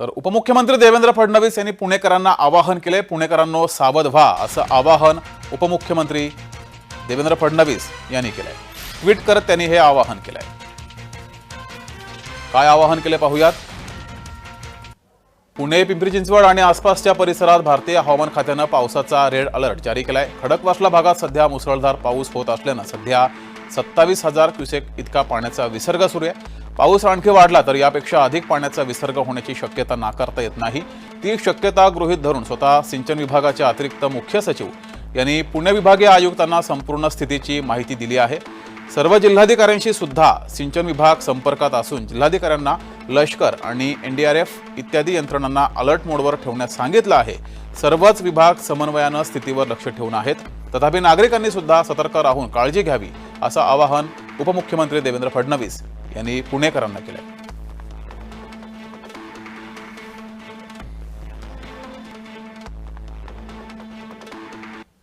तर उपमुख्यमंत्री देवेंद्र फडणवीस यांनी पुणेकरांना आवाहन केले पुणेकरांनो सावध व्हा असं आवाहन उपमुख्यमंत्री देवेंद्र फडणवीस यांनी केलंय. ट्विट करत त्यांनी हे आवाहन केलंय. काय आवाहन केले पाहूयात. पुणे पिंपरी चिंचवड आणि आसपासच्या परिसरात भारतीय हवामान खात्यानं पावसाचा रेड अलर्ट जारी केलाय. खडकवासला भागात सध्या मुसळधार पाऊस होत असल्यानं सध्या सत्तावीस हजार क्युसेक इतका पाण्याचा विसर्ग सुरू आहे. पाऊस आणखी वाढला तर यापेक्षा अधिक पाण्याचा विसर्ग होण्याची शक्यता नाकारता येत नाही. ती शक्यता गृहीत धरून स्वतः सिंचन विभागाचे अतिरिक्त मुख्य सचिव यांनी पुणे विभागीय आयुक्तांना संपूर्ण स्थितीची माहिती दिली आहे. सर्व जिल्हाधिकाऱ्यांशी सुद्धा सिंचन विभाग संपर्कात असून जिल्हाधिकाऱ्यांना लष्कर आणि एनडीआरएफ इत्यादी यंत्रणांना अलर्ट मोडवर ठेवण्यास सांगितलं आहे. सर्वच विभाग समन्वयानं स्थितीवर लक्ष ठेवून आहेत. तथापि नागरिकांनी सुद्धा सतर्क राहून काळजी घ्यावी असं आवाहन उपमुख्यमंत्री देवेंद्र फडणवीस यांनी पुणेकरांना केलं